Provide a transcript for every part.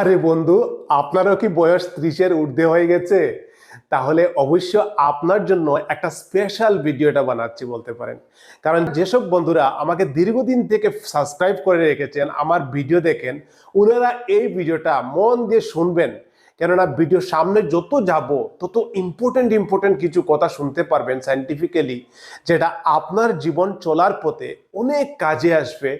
আরে বন্ধু, আপনারও কি বয়স ত্রিশের ঊর্ধ্বে হয়ে গেছে? তাহলে অবশ্য আপনার জন্য একটা স্পেশাল ভিডিওটা বানাচ্ছি বলতে পারেন। কারণ যেসব বন্ধুরা আমাকে দীর্ঘদিন থেকে সাবস্ক্রাইব করে রেখেছেন, আমার ভিডিও দেখেন, ওনারা এই ভিডিওটা মন দিয়ে শুনবেন। কেননা ভিডিও সামনে যত যাব, তত ইম্পর্টেন্ট ইম্পর্টেন্ট কিছু কথা শুনতে পারবেন সাইন্টিফিক্যালি যেটা আপনার জীবন চলার পথে অনেক কাজে আসবে।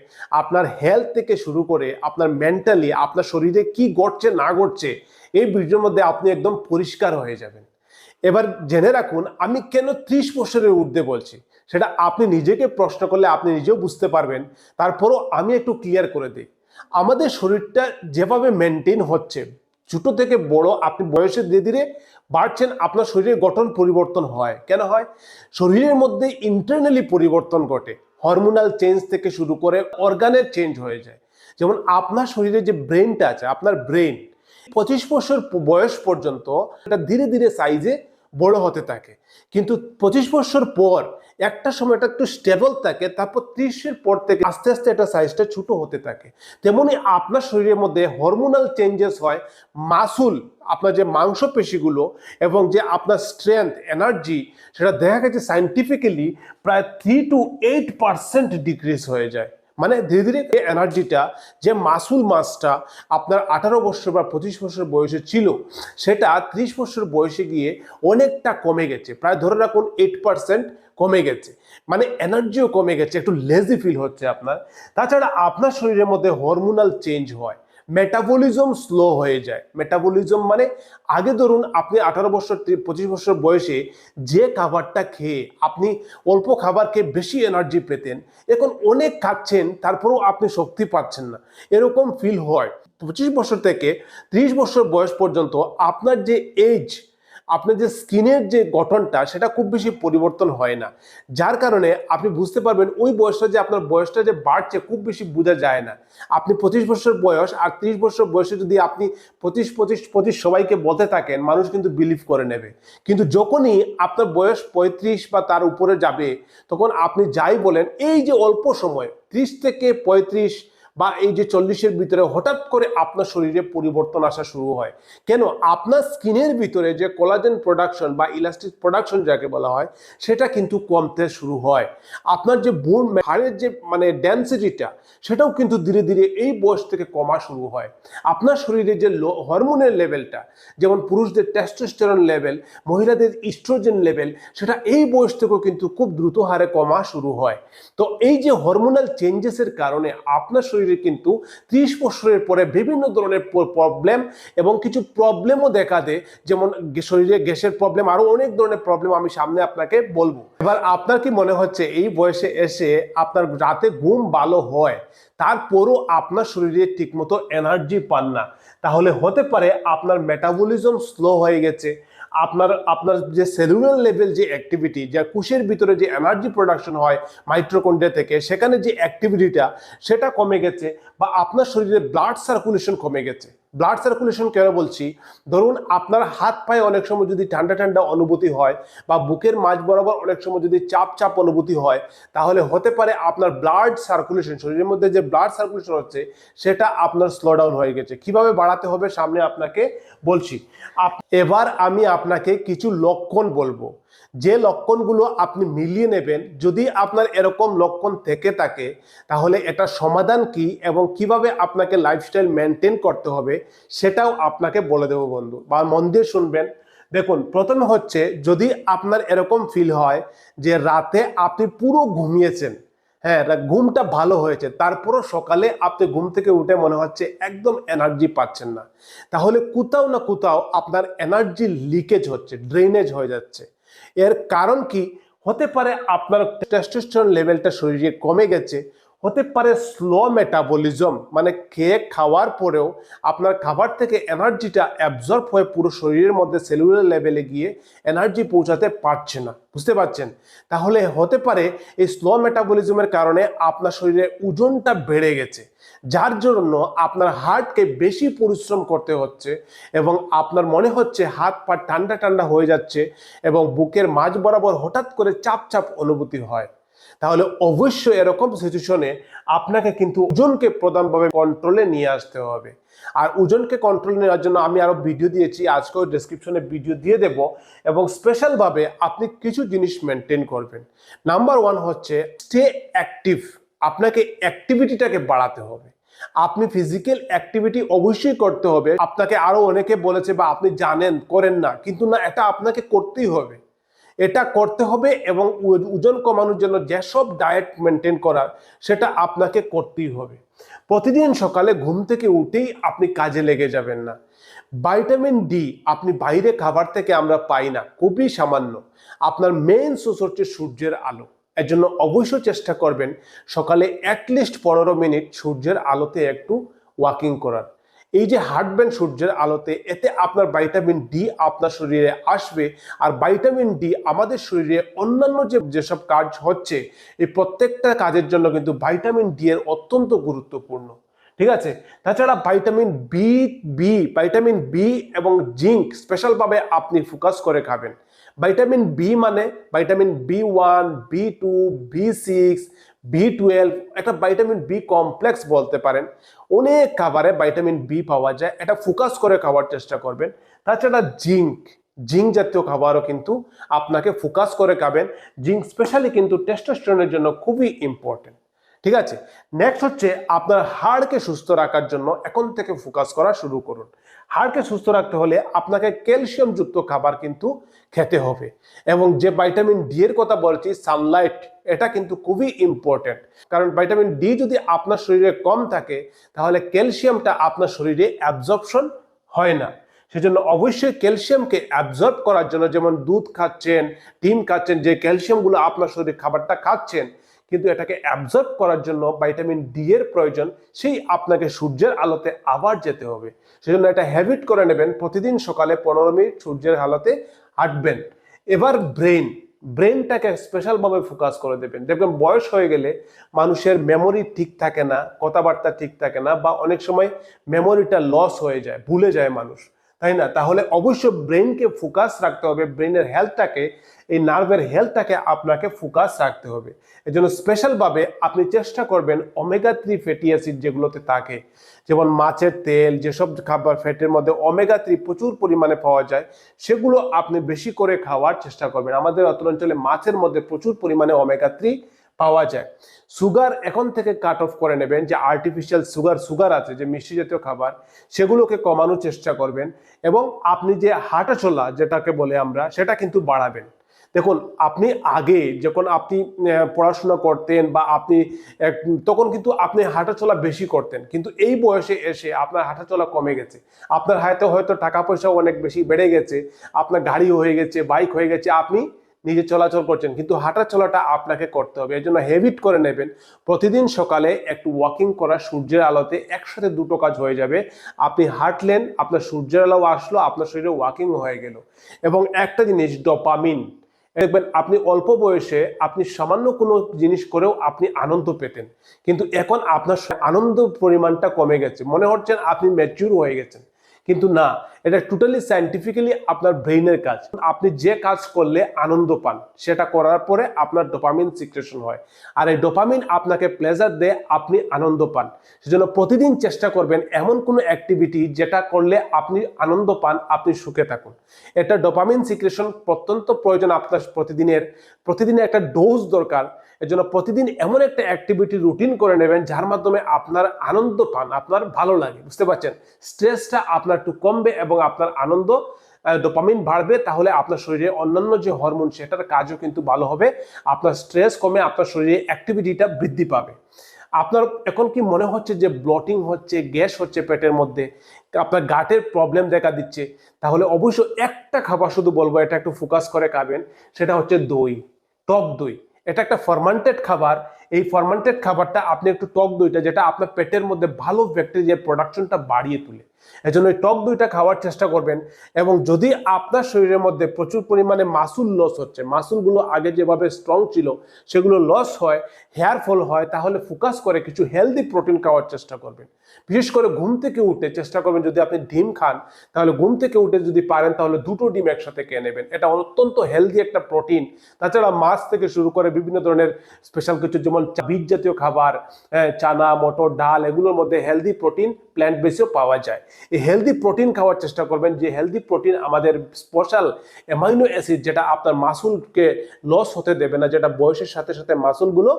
আপনার হেলথ থেকে শুরু করে আপনার মেন্টালি আপনার শরীরে কি ঘটছে, না ঘটছে, এই ভিডিওর মধ্যে আপনি একদম পরিষ্কার হয়ে যাবেন। এবার জেনে রাখুন, আমি কেন ত্রিশ বছরের ঊর্ধ্বে বলছি? সেটা আপনি নিজেকে প্রশ্ন করলে আপনি নিজেও বুঝতে পারবেন। তারপরও আমি একটু ক্লিয়ার করে দিই। আমাদের শরীরটা যেভাবে মেনটেন হচ্ছে ছোট থেকে বড় আপনি বয়সে ধীরে ধীরে বাড়ছেন, আপনার শরীরের গঠন পরিবর্তন হয়। কেন হয়? শরীরের মধ্যে ইন্টারনালি পরিবর্তন ঘটে। হরমোনাল চেঞ্জ থেকে শুরু করে অর্গানের চেঞ্জ হয়ে যায়। যেমন আপনার শরীরে যে ব্রেনটা আছে, আপনার ব্রেন পঁচিশ বছর বয়স পর্যন্ত এটা ধীরে ধীরে সাইজে বড় হতে থাকে। কিন্তু পঁচিশ বছর পর একটা সময় এটা একটু স্টেবল থাকে, তারপর ত্রিশের পর থেকে আস্তে আস্তে এটা সাইজটা ছোট হতে থাকে। তেমনি আপনার শরীরের মধ্যে হরমোনাল চেঞ্জেস হয়, মাসুল, আপনার যে মাংসপেশিগুলো এবং যে আপনার স্ট্রেংথ এনার্জি সেটা দেখা গেছে সাইন্টিফিক্যালি প্রায় three to eight percent decrease হয়ে যায়। মানে ধীরে ধীরে এই এনার্জিটা যে মাসুল মাসটা আপনার আঠারো বছর বা পঁচিশ বছর বয়সে ছিল, সেটা ত্রিশ বছর বয়সে গিয়ে অনেকটা কমে গেছে। প্রায় ধরে রাখুন এইট কমে গেছে। মানে এনার্জিও কমে গেছে, একটু লেজি ফিল হচ্ছে আপনার। তাছাড়া আপনার শরীরের মধ্যে হরমোনাল চেঞ্জ হয়। মেটাবলিজম স্লো হয়ে যায়। মেটাবলিজম মানে আগে ধরুন আপনি আঠারো বছর পঁচিশ বছর বয়সে যে খাবারটা খেয়ে আপনি অল্প খাবার খেয়ে বেশি এনার্জি পেতেন, এখন অনেক খাচ্ছেন, তারপরেও আপনি শক্তি পাচ্ছেন না। এরকম ফিল হয়। পঁচিশ বছর থেকে ত্রিশ বছর বয়স পর্যন্ত আপনার যে এজ আপনার যে স্কিনের যে গঠনটা, সেটা খুব বেশি পরিবর্তন হয় না। যার কারণে আপনি বুঝতে পারবেন ওই বয়সটা যে আপনার বয়সটা যে বাড়ছে খুব বেশি বোঝা যায় না। আপনি পঁচিশ বছর বয়স আর ত্রিশ বছর বয়সে যদি আপনি পঁচিশ পঁচিশ পঁচিশ সবাইকে বলতে থাকেন, মানুষ কিন্তু বিলিভ করে নেবে। কিন্তু যখনই আপনার বয়স পঁয়ত্রিশ বা তার উপরে যাবে, তখন আপনি যাই বলেন, এই যে অল্প সময়, ত্রিশ থেকে পঁয়ত্রিশ বা এই যে চল্লিশের ভিতরে হঠাৎ করে আপনার শরীরে পরিবর্তন আসা শুরু হয়। কেন? আপনার স্কিনের ভিতরে যে কোলাজেন প্রোডাকশন বা ইলাস্টিক প্রোডাকশন যাকে বলা হয়, সেটা কিন্তু কমতে শুরু হয়। আপনার যে বোন হাড়ের যে মানে ডেন্সিটিটা সেটাও কিন্তু ধীরে ধীরে এই বয়স থেকে কমা শুরু হয়। আপনার শরীরে যে হরমোনের লেভেলটা যেমন পুরুষদের টেস্টোস্টেরন লেভেল মহিলাদের ইস্ট্রোজেন লেভেল সেটা এই বয়স থেকেও কিন্তু খুব দ্রুত হারে কমা শুরু হয়। তো এই যে হরমোনাল চেঞ্জেসের কারণে আপনার শরীরে কিন্তু ত্রিশ বছরের পরে বিভিন্ন ধরনের প্রবলেম এবং কিছু প্রবলেমও দেখা দেয়। যেমন শরীরে গ্যাসের প্রবলেম আরও অনেক ধরনের প্রবলেম আমি সামনে আপনাকে বলব। এবার আপনার কি মনে হচ্ছে, এই বয়সে এসে আপনার রাতে ঘুম ভালো হয়, তারপরও আপনার শরীরে ঠিকমতো এনার্জি পান না? তাহলে হতে পারে আপনার মেটাবলিজম স্লো হয়ে গেছে আপনার আপনার যে সেলুলার লেভেল যে অ্যাক্টিভিটি যা কুশের ভিতরে যে এনার্জি প্রোডাকশন হয় মাইট্রোকন্ড্রিয়া থেকে, সেখানে যে অ্যাক্টিভিটিটা সেটা কমে গেছে বা আপনার শরীরে ব্লাড সার্কুলেশন কমে গেছে। ব্লাড সার্কুলেশন কেন বলছি? ধরুন আপনার হাত পায়ে অনেক সময় যদি ঠান্ডা ঠান্ডা অনুভূতি হয় বা বুকের মাঝ বরাবর অনেক সময় যদি চাপ চাপ অনুভূতি হয়, তাহলে হতে পারে আপনার ব্লাড সার্কুলেশন শরীরের মধ্যে যে ব্লাড সার্কুলেশন হচ্ছে, সেটা আপনার স্লো ডাউন হয়ে গেছে। কীভাবে বাড়াতে হবে সামনে আপনাকে বলছি। এবার আমি আপনাকে কিছু লক্ষণ বলব। যে লক্ষণগুলো আপনি মিলিয়ে নেবেন, যদি আপনার এরকম লক্ষণ থেকে থাকে, তাহলে এটা সমাধান কি এবং কীভাবে আপনাকে লাইফস্টাইল মেনটেন করতে হবে, সেটাও আপনাকে বলে দেবো বন্ধু। বা মন দিয়ে শুনবেন। দেখুন, প্রথমে হচ্ছে যদি আপনার এরকম ফিল হয় যে রাতে আপনি পুরো ঘুমিয়েছেন হ্যাঁ ঘুমটা ভালো হয়েছে, তারপরও সকালে আপনি ঘুম থেকে উঠে মনে হচ্ছে একদম এনার্জি পাচ্ছেন না, তাহলে কোথাও না কোথাও আপনার এনার্জি লিকেজ হচ্ছে ড্রেনেজ হয়ে যাচ্ছে। এর কারণ কি? হতে পারে আপনার টেস্টোস্টেরন লেভেলটা শরীরে কমে গেছে হতে পারে স্লো মেটাবলিজম মানে খেয়ে খাওয়ার পরেও আপনার খাবার থেকে এনার্জিটা অ্যাবজর্ব হয়ে পুরো শরীরের মধ্যে সেলুলার লেভেলে গিয়ে এনার্জি পৌঁছাতে পারছে না। বুঝতে পারছেন? তাহলে হতে পারে এই স্লো মেটাবলিজমের কারণে আপনার শরীরে ওজনটা বেড়ে গেছে, যার জন্য আপনার হার্টকে বেশি পরিশ্রম করতে হচ্ছে এবং আপনার মনে হচ্ছে হাত পা ঠান্ডা ঠান্ডা হয়ে যাচ্ছে এবং বুকের মাঝ বরাবর হঠাৎ করে চাপ চাপ অনুভূতি হয়। তাহলে অবশ্যই এরকম সিচুয়েশনে আপনাকে কিন্তু ওজনকে প্রধানভাবে কন্ট্রোলে নিয়ে আসতে হবে। আর ওজনকে কন্ট্রোল নেওয়ার জন্য আমি আরও ভিডিও দিয়েছি, আজকেও ডেসক্রিপশনে ভিডিও দিয়ে দেব এবং স্পেশালভাবে আপনি কিছু জিনিস মেনটেন করবেন। নাম্বার ওয়ান হচ্ছে স্টে অ্যাক্টিভ আপনাকে অ্যাক্টিভিটিটাকে বাড়াতে হবে। আপনি ফিজিক্যাল অ্যাক্টিভিটি অবশ্যই করতে হবে। আপনাকে আরও অনেকে বলেছে বা আপনি জানেন, করেন না, কিন্তু না, এটা আপনাকে করতেই হবে। এটা করতে হবে এবং ওজন কমানোর জন্য যেসব ডায়েট মেনটেন করার সেটা আপনাকে করতেই হবে। প্রতিদিন সকালে ঘুম থেকে উঠেই আপনি কাজে লেগে যাবেন না। ভাইটামিন ডি আপনি বাইরে খাবার থেকে আমরা পাই না, খুবই সামান্য। আপনার মেইন সোর্স হচ্ছে সূর্যের আলো। এর জন্য অবশ্যই চেষ্টা করবেন সকালে অ্যাটলিস্ট পনেরো মিনিট সূর্যের আলোতে একটু ওয়াকিং করার। এই যে হাঁটবেন সূর্যের আলোতে, এতে আপনার ভাইটামিন ডি আপনার শরীরে আসবে। আর ভাইটামিন ডি আমাদের শরীরে অন্যান্য যে, যেসব কাজ হচ্ছে, এই প্রত্যেকটা কাজের জন্য কিন্তু ভাইটামিন ডি এর অত্যন্ত গুরুত্বপূর্ণ। ঠিক আছে? তাছাড়া vitamin B B vitamin B এবং জিঙ্ক স্পেশালভাবে আপনি ফোকাস করে খাবেন। ভাইটামিন বি মানে vitamin B one B two B six B twelve একটা ভাইটামিন বি কমপ্লেক্স বলতে পারেন। অনেক খাবারে ভাইটামিন বি পাওয়া যায়, এটা ফোকাস করে খাওয়ার চেষ্টা করবেন। তাছাড়া জিঙ্ক জিঙ্ক জাতীয় খাবারও কিন্তু আপনাকে ফোকাস করে খাবেন। জিঙ্ক স্পেশালি কিন্তু টেস্টোস্টেরনের জন্য খুবই ইম্পর্টেন্ট ঠিক আছে? নেক্সট হচ্ছে আপনার হাড়কে সুস্থ রাখার জন্য এখন থেকে ফোকাস করা শুরু করুন। হাড়কে সুস্থ রাখতে হলে আপনাকে ক্যালসিয়াম যুক্ত খাবার কিন্তু খেতে হবে এবং যে ভাইটামিন ডি এর কথা বলছি সানলাইট এটা কিন্তু খুবই ইম্পর্টেন্ট কারণ ভাইটামিন ডি যদি আপনার শরীরে কম থাকে, তাহলে ক্যালসিয়ামটা আপনার শরীরে অ্যাবজর্পশন হয় না। সেজন্য অবশ্যই ক্যালসিয়ামকে অ্যাবজর্ব করার জন্য যেমন দুধ খাচ্ছেন, ডিম খাচ্ছেন, যে ক্যালসিয়ামগুলো আপনার শরীরে খাবারটা খাচ্ছেন কিন্তু এটাকে অ্যাবজর্ব করার জন্য ভাইটামিন ডি এর প্রয়োজন, সেই আপনাকে সূর্যের আলোতে আবার যেতে হবে। সেজন্য এটা হ্যাবিট করে নেবেন, প্রতিদিন সকালে পনেরো মিনিট সূর্যের আলোতে হাঁটবেন। এবার ব্রেন ব্রেনটাকে স্পেশালভাবে ফোকাস করে দেবেন। দেখবেন বয়স হয়ে গেলে মানুষের মেমোরি ঠিক থাকে না, কথাবার্তা ঠিক থাকে না, বা অনেক সময় মেমোরিটা লস হয়ে যায়, ভুলে যায় মানুষ। তাই না? তাহলে অবশ্যই ব্রেনকে ফোকাস রাখতে হবে। ব্রেনের হেলথটাকে এই নার্ভের হেলথটাকে আপনাকে ফোকাস রাখতে হবে। এই জন্য স্পেশালভাবে আপনি চেষ্টা করবেন ওমেগা থ্রি ফ্যাটি অ্যাসিড যেগুলোতে থাকে, যেমন মাছের তেল, যেসব খাবার ফ্যাটের মধ্যে ওমেগা থ্রি প্রচুর পরিমাণে পাওয়া যায়, সেগুলো আপনি বেশি করে খাওয়ার চেষ্টা করবেন। আমাদের অত্র অঞ্চলে মাছের মধ্যে প্রচুর পরিমাণে ওমেগা থ্রি পাওয়া যায়। সুগার এখন থেকে কাট অফ করে নেবেন যে আর্টিফিশিয়াল সুগার সুগার আছে, যে মিষ্টি জাতীয় খাবার, সেগুলোকে কমানোর চেষ্টা করবেন এবং আপনি যে হাঁটা চলা যেটাকে বলে আমরা, সেটা কিন্তু বাড়াবেন। দেখুন, আপনি আগে যখন আপনি পড়াশোনা করতেন বা আপনি তখন কিন্তু আপনি হাঁটাচলা বেশি করতেন। কিন্তু এই বয়সে এসে আপনার হাঁটাচলা কমে গেছে। আপনার হাতে হয়তো টাকা পয়সাও অনেক বেশি বেড়ে গেছে, আপনার গাড়ি হয়ে গেছে বাইক হয়ে গেছে, আপনি নিজে চলাচল করছেন, কিন্তু হাঁটা চলাটা আপনাকে করতে হবে। এই জন্য হেবিট করে নেবেন, প্রতিদিন সকালে একটু ওয়াকিং করা, সূর্যের আলোতে একসাথে দুটো কাজ হয়ে যাবে। আপনি হাঁটলেন, আপনার সূর্যের আলো আসলো, আপনার শরীরে ওয়াকিং হয়ে গেল। এবং একটা জিনিস ডপামিন দেখবেন, আপনি অল্প বয়সে আপনি সামান্য কোনো জিনিস করেও আপনি আনন্দ পেতেন। কিন্তু এখন আপনার আনন্দ পরিমাণটা কমে গেছে। মনে হচ্ছেন আপনি ম্যাচিউর হয়ে গেছেন। কিন্তু না, এটা টোটালি সায়েন্টিফিক্যালি আপনার ব্রেইনের কাজ। আপনি যে কাজ করলে আনন্দ পান, সেটা করার পরে আপনার ডোপামিন সিক্রেশন হয়। আর এই ডোপামিন আপনাকে প্লেজার দেয়, আপনি আনন্দ পান। সেজন্য প্রতিদিন চেষ্টা করবেন এমন কোনো অ্যাক্টিভিটি যেটা করলে আপনি আনন্দ পান, আপনি সুখে থাকুন। এটা ডোপামিন সিক্রেশন অত্যন্ত প্রয়োজন আপনার প্রতিদিনের। প্রতিদিনের একটা ডোজ দরকার। এর জন্য প্রতিদিন এমন একটা অ্যাক্টিভিটি রুটিন করে নেবেন, যার মাধ্যমে আপনার আনন্দ পান, আপনার ভালো লাগে, বুঝতে পারছেন? স্ট্রেসটা আপনার একটু কমবে এবং আপনার আনন্দ ডোপামিন বাড়বে, তাহলে আপনার শরীরে অন্যান্য যে হরমোন সেটার কাজও কিন্তু ভালো হবে, আপনার স্ট্রেস কমে, আপনার শরীরে অ্যাক্টিভিটিটা বৃদ্ধি পাবে। আপনার এখন কি মনে হচ্ছে যে ব্লটিং হচ্ছে, গ্যাস হচ্ছে পেটের মধ্যে, আপনার গাটের প্রবলেম দেখা দিচ্ছে, তাহলে অবশ্য একটা খাবার শুধু বলব, এটা একটু ফোকাস করে খাবেন, সেটা হচ্ছে দই, টক দই। এটা একটা ফরমান্টেড খাবার এই ফার্মান্টেড খাবারটা আপনি একটু টক দইটা, যেটা আপনার পেটের মধ্যে ভালো ব্যাকটেরিয়ার প্রোডাকশনটা বাড়িয়ে তোলে। এজন্য এই টক দইটা খাওয়ার চেষ্টা করবেন এবং যদি আপনার শরীরের মধ্যে প্রচুর পরিমাণে মাসুল লস হচ্ছে, মাসুলগুলো আগে যেভাবে স্ট্রং ছিল, সেগুলো লস হয় হেয়ার ফল হয়, তাহলে ফোকাস করে কিছু হেলদি প্রোটিন খাওয়ার চেষ্টা করবেন। বিশেষ করে ঘুম থেকে উঠে চেষ্টা করবেন যদি আপনি ডিম খান, তাহলে ঘুম থেকে উঠে যদি পারেন, তাহলে দুটো ডিম একসাথে খেয়ে নেবেন। এটা অত্যন্ত হেলদি একটা প্রোটিন তাছাড়া মাছ থেকে শুরু করে বিভিন্ন ধরনের স্পেশাল কিছু যেমন বীজ জাতীয় খাবার চানা, মটর, ডাল, এগুলোর মধ্যে হেলদি প্রোটিন প্ল্যান্ট বেসেও পাওয়া যায়। এই হেলদি প্রোটিন খাওয়ার চেষ্টা করবেন যে হেলদি প্রোটিন আমাদের স্পেশাল অ্যামাইনো অ্যাসিড যেটা আপনার মাসুলকে লস হতে দেবে না, যেটা বয়সের সাথে সাথে মাসুলগুলো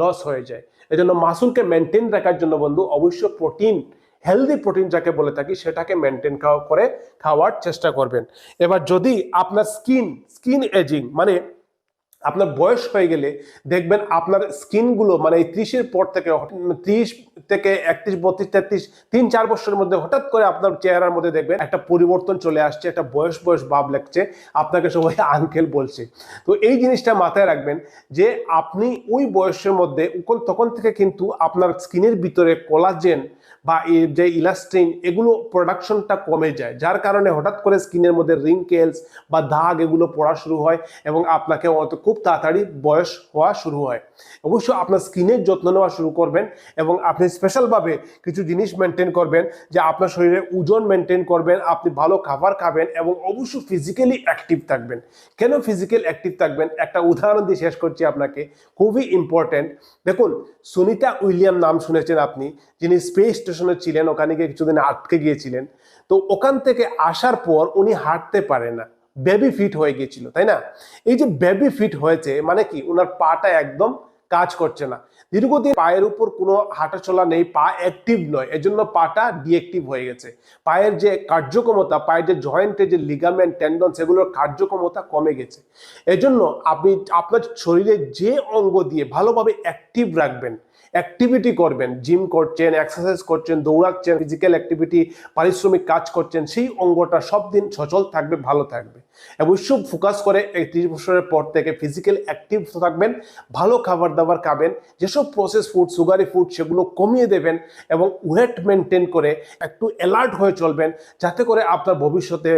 লস হয়ে যায়। এজন্য মাসুলকে মেনটেন রাখার জন্য বন্ধু অবশ্য প্রোটিন হেলদি প্রোটিন যাকে বলে থাকি, সেটাকে মেনটেন করে খাওয়ার চেষ্টা করবেন। এবার যদি আপনার স্কিন স্কিন এজিং মানে আপনার বয়স হয়ে গেলে দেখবেন আপনার স্কিনগুলো মানে এই ত্রিশের পর থেকে, ত্রিশ থেকে একত্রিশ, বত্রিশ, তেত্রিশ, তিন, চার বছরের মধ্যে হঠাৎ করে আপনার চেহারার মধ্যে দেখবেন একটা পরিবর্তন চলে আসছে, একটা বয়স বয়স ভাব লাগছে, আপনাকে সবাই আঙ্কেল বলছে। তো এই জিনিসটা মাথায় রাখবেন যে আপনি ওই বয়সের মধ্যে তখন থেকে কিন্তু আপনার স্কিনের ভিতরে কোলাজেন বা যে ইলাস্ট্রিন এগুলো প্রোডাকশনটা কমে যায়। যার কারণে হঠাৎ করে স্কিনের মধ্যে রিঙ্কেলস বা দাগ এগুলো পড়া শুরু হয় এবং আপনাকে অত খুব তাড়াতাড়ি বয়স হওয়া শুরু হয়। অবশ্য আপনার স্কিনের যত্ন নেওয়া শুরু করবেন এবং আপনি স্পেশালভাবে কিছু জিনিস মেনটেন করবেন যে আপনার শরীরে ওজন মেনটেন করবেন, আপনি ভালো খাবার খাবেন এবং অবশ্য ফিজিক্যালি অ্যাক্টিভ থাকবেন। কেন ফিজিক্যাল অ্যাক্টিভ থাকবেন? একটা উদাহরণ দিয়ে শেষ করছি আপনাকে। খুবই ইম্পর্টেন্ট দেখুন, সুনিতা উইলিয়াম নাম শুনেছেন আপনি, যিনি স্পেস স্টেশনে ছিলেন, ওখানে গিয়ে কিছুদিন আটকে গিয়েছিলেন। তো ওখান থেকে আসার পর উনি হাঁটতে পারে না। বেবি ফিট হয়ে গিয়েছিল, তাই না? এই যে বেবি ফিট হয়েছে মানে কি? ওনার পাটা একদম কাজ করছে না। দীর্ঘদিন পায়ের উপর কোনো হাঁটা চলা নেই, পা অ্যাক্টিভ নয়, এজন্য পাটা ডিঅ্যাক্টিভ হয়ে গেছে। পায়ের যে কার্যক্ষমতা, পায়ের যে জয়েন্টের যে লিগামেন্ট টেন্ডন সেগুলোর কার্যক্ষমতা কমে গেছে। এজন্য আপনি আপনার শরীরে যে অঙ্গ দিয়ে ভালোভাবে অ্যাক্টিভ রাখবেন অ্যাক্টিভিটি করবেন জিম করছেন এক্সারসাইজ করছেন, দৌড়াচ্ছেন ফিজিক্যাল অ্যাক্টিভিটি পারিশ্রমিক কাজ করছেন, সেই অঙ্গটা সব দিন সচল থাকবে, ভালো থাকবে। অবশ্য ফোকাস করে এই ত্রিশ বছরের পর থেকে ফিজিক্যাল অ্যাক্টিভ থাকবেন, ভালো খাবার দাবার খাবেন, যেসব প্রসেস ফুড সুগারি ফুড সেগুলো কমিয়ে দেবেন এবং ওয়েট মেনটেন করে একটু অ্যালার্ট হয়ে চলবেন, যাতে করে আপনার ভবিষ্যতে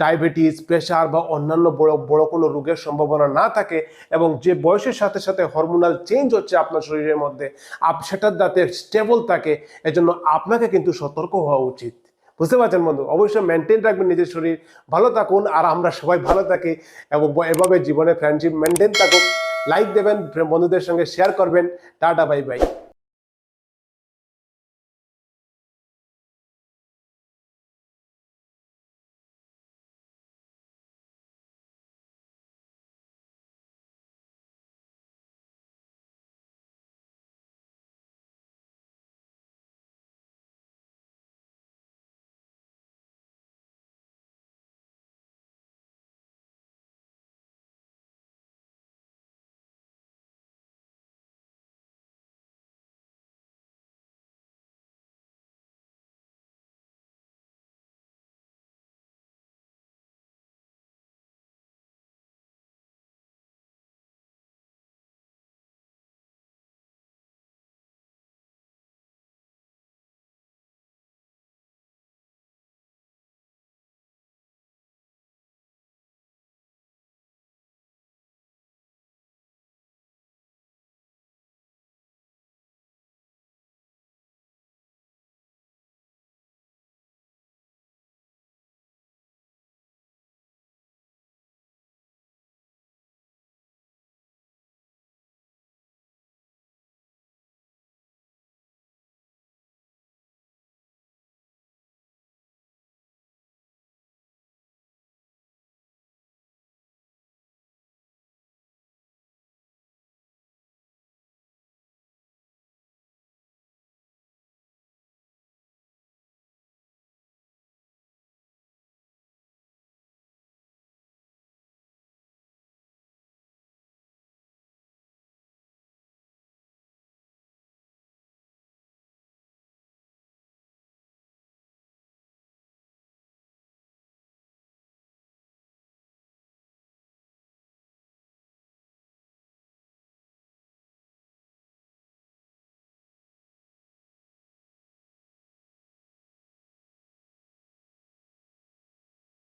ডায়াবেটিস প্রেশার বা অন্যান্য বড় বড় কোনো রোগের সম্ভাবনা না থাকে এবং যে বয়সের সাথে সাথে হরমোনাল চেঞ্জ হচ্ছে আপনার শরীরের মধ্যে আপ সেটার যাতে স্টেবল থাকে, এজন্য আপনাকে কিন্তু সতর্ক হওয়া উচিত। বুঝতে পারছেন বন্ধু? অবশ্যই মেনটেন রাখবেন নিজের শরীর, ভালো থাকুন, আর আমরা সবাই ভালো থাকি এবং এভাবে জীবনে ফ্রেন্ডশিপ মেনটেন থাকুক। লাইক দেবেন বন্ধুদের সঙ্গে শেয়ার করবেন। Tata bye bye